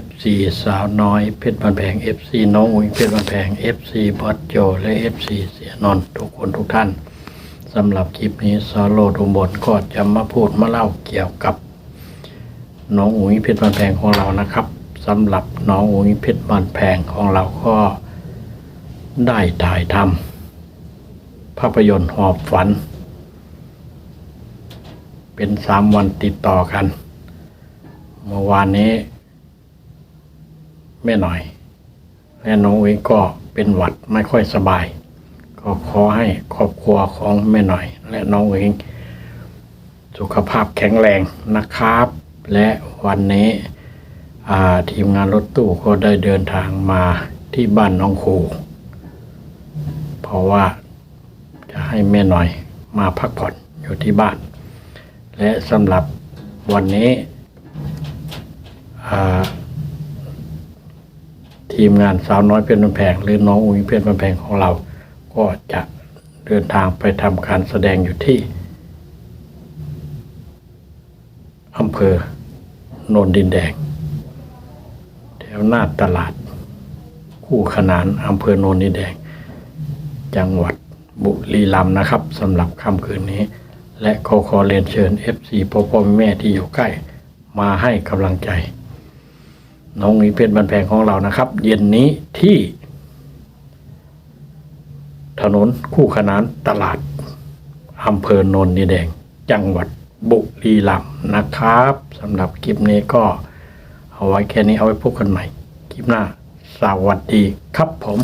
FC สาวน้อยเพชรบันแพง FC น้องอุ้ยเพชรบันแพง FC บอสโจ และ FC เสียนนท์ทุกคนทุกท่านสำหรับคลิปนี้ซอโลดุมบนก็จะมาพูดมาเล่าเกี่ยวกับ น้องอุ้ยเพชรบันแพงของเรานะครับสำหรับน้องอุ้ยเพชรบันแพงของเราก็ได้ถ่ายทำภาพยนตร์หอบฝัน เป็นสามวันติดต่อกัน เมื่อวานนี้ แม่หน่อย และน้องเองก็เป็นหวัดไม่ค่อยสบาย ก็ขอให้ครอบครัวของแม่หน่อย และน้องเองสุขภาพแข็งแรงนะครับ และวันนี้ทีมงานรถตู้ก็ได้เดินทางมาที่บ้านน้องครูเพราะว่าจะให้แม่หน่อยมาพักผ่อนอยู่ที่บ้าน และสำหรับวันนี้อ่า ทีมงานสาวน้อยเพชรบันแพงหรือน้องอุ้ยเพชรบันแพงของเรา ก็จะเดินทางไปทำการแสดงอยู่ที่อำเภอโนนดินแดง แถวหน้าตลาด คู่ขนานอำเภอโนนดินแดง จังหวัดบุรีรัมย์นะครับสำหรับค่ำคืนนี้ และขอขอเรียนเชิญ FC พ่อพ่อแม่ที่อยู่ใกล้ มาให้กำลังใจ น้องหมีเพชรบันแพงของเรานะครับ เย็นนี้ที่ ถนนคู่ขนานตลาดอำเภอโนนนีแดง จังหวัดบุรีรัมย์นะครับสำหรับคลิปนี้ก็เอาไว้แค่นี้เอาไว้พบกันใหม่ คลิปหน้า สวัสดีครับผม